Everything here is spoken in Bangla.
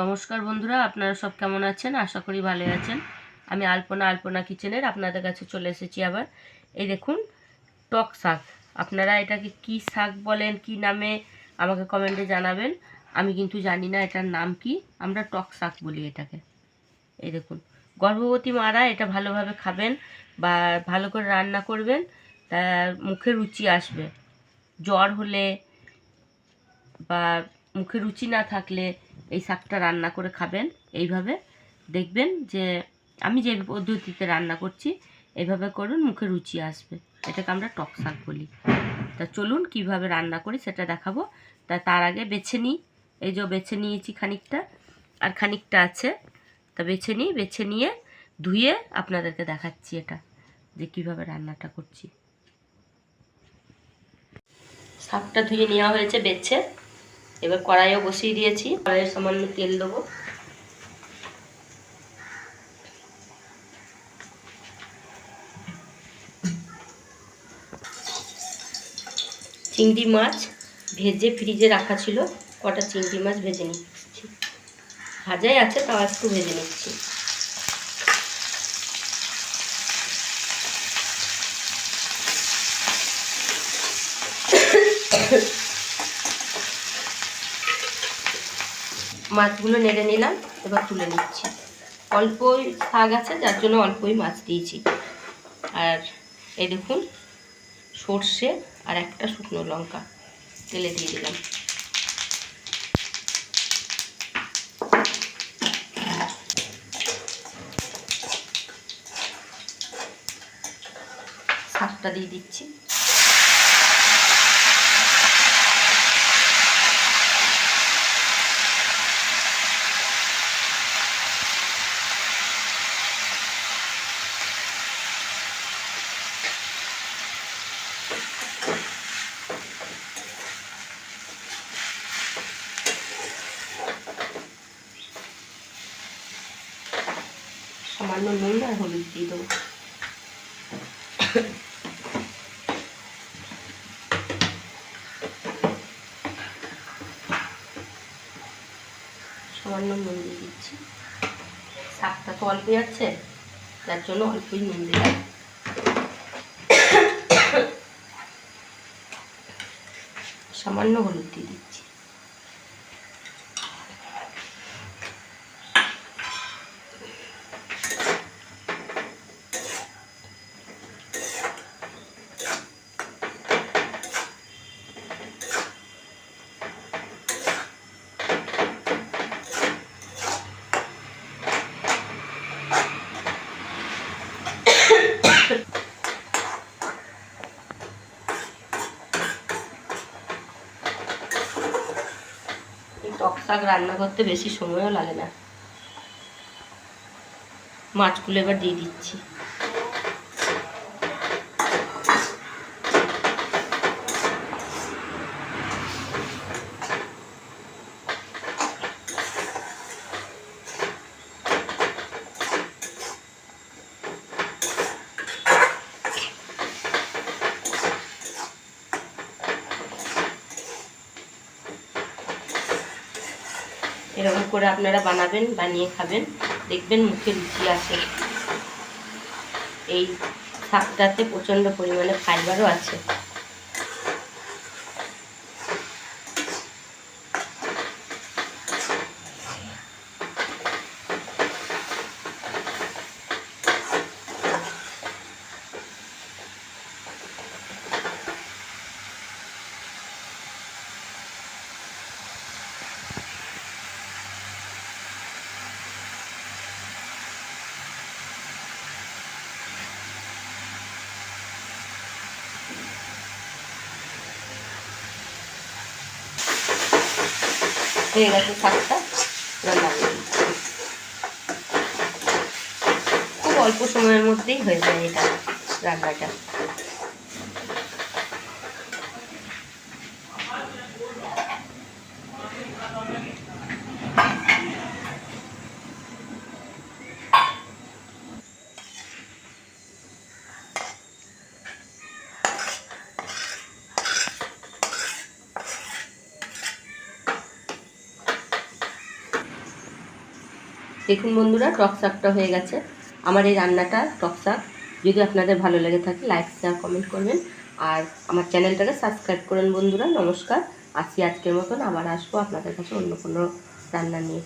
নমস্কার বন্ধুরা, আপনারা সব কেমন আছেন? আশা করি ভালো আছেন। আমি আলপনা আলপনা কিচেনের আপনাদের কাছে চলে এসেছি আবার। এই দেখুন, টক শাক। আপনারা এটাকে কি শাক বলেন, কি নামে আমাকে কমেন্টে জানাবেন। আমি কিন্তু জানি না এটার নাম কি। আমরা টক শাক বলি এটাকে। এই দেখুন, গর্ভবতী মারা এটা ভালোভাবে খাবেন বা ভালো করে রান্না করবেন, তার মুখে রুচি আসবে। জ্বর হলে বা মুখে রুচি না থাকলে এই শাকটা রান্না করে খাবেন। এইভাবে দেখবেন যে, আমি যে পদ্ধতিতে রান্না করছি এইভাবে করুন, মুখে রুচি আসবে। এটাকে আমরা টক শাক বলি। তা চলুন কীভাবে রান্না করি সেটা দেখাবো। তা তার আগে বেছে নিই। এই যে বেছে নিয়েছি খানিকটা, আর খানিকটা আছে। তা বেছে নিই, বেছে নিয়ে ধুয়ে আপনাদেরকে দেখাচ্ছি এটা, যে কীভাবে রান্নাটা করছি। শাকটা ধুয়ে নেওয়া হয়েছে, বেছে। এবার কড়াইও বসিয়ে দিয়েছি। কড়াইয়ে সামান্য তেল দেবো। চিংড়ি মাছ ভেজে ফ্রিজে রাখা ছিল। কটা চিংড়ি মাছ ভেজে নিচ্ছি। ভাজাই আছে, তাও একটু ভেজে নিচ্ছি। মাছগুলো নেড়ে নিলাম, এবার তুলে নিচ্ছি। অল্পই শাক আছে, যার জন্য অল্পই মাছ দিয়েছি। আর এই দেখুন, সর্ষে আর একটা শুকনো লঙ্কা তেলে দিয়ে দিলাম। শাকটা দিয়ে দিচ্ছি। সামান্য নুন আর হলুদ দিয়ে দেবো। সামান্য নুন দিয়ে দিচ্ছি। শাকটা তো অল্পই আছে যার জন্য অল্পই নুন দিলাম। সামান্য হলুদ দিয়ে দিচ্ছি এই টক শাক রান্না করতে বেশি সময়ও লাগে না। মাছগুলো এবার দিয়ে দিচ্ছি। এরকম করে আপনারা বানাবেন, বানিয়ে খাবেন। দেখবেন মুখে রুচি আছে এই শাকটাতে প্রচণ্ড পরিমাণে ফাইবারও আছে। হয়ে গেছে শাকটা খুব অল্প সময়ের মধ্যেই হয়ে যায় এটা রান্নাটা। দেখুন বন্ধুরা, টক শাকটা হয়ে গেছে। আমার এই রান্নাটা টক শাক। যদি আপনাদের ভালো লেগে থাকে লাইক শেয়ার কমেন্ট করবেন। আর আমার চ্যানেলটাকে সাবস্ক্রাইব করেন বন্ধুরা। নমস্কার। আসি আজকের মতন। আবার আসব আপনাদের কাছে অন্য কোনো রান্না নিয়ে।